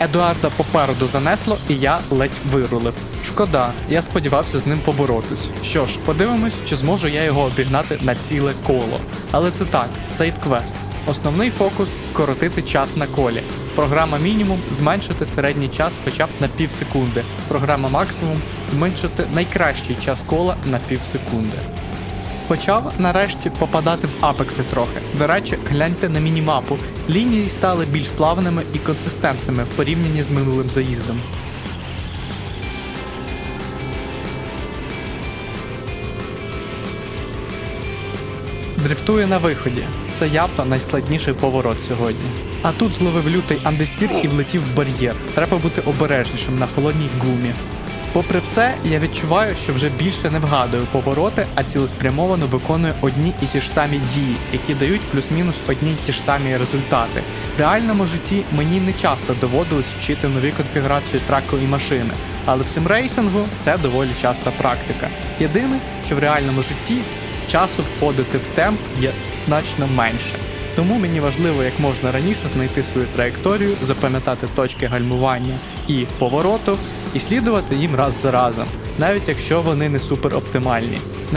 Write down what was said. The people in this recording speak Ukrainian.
Едуарда попереду занесло, і я ледь вирулив. Шкода, я сподівався з ним поборотись. Що ж, подивимось, чи зможу я його обігнати на ціле коло. Але це так, сайт-квест. Основний фокус скоротити час на колі. Програма мінімум зменшити середній час хоча б на пів секунди. Програма максимум зменшити найкращий час кола на пів секунди. Почав нарешті попадати в апекси трохи. До речі, гляньте на мінімапу. Лінії стали більш плавними і консистентними в порівнянні з минулим заїздом. Дрифтує на виході. Це явно найскладніший поворот сьогодні. А тут зловив лютий андестір і влетів в бар'єр. Треба бути обережнішим на холодній гумі. Попри все, я відчуваю, що вже більше не вгадую повороти, а цілеспрямовано виконую одні і ті ж самі дії, які дають плюс-мінус одні й ті ж самі результати. В реальному житті мені не часто доводилось вчити нові конфігурації траку і машини, але в симрейсингу це доволі часта практика. Єдине, що в реальному житті часу входити в темп є значно менше. Тому мені важливо як можна раніше знайти свою траєкторію, запам'ятати точки гальмування і повороту і слідувати їм раз за разом, навіть якщо вони не супер оптимальні.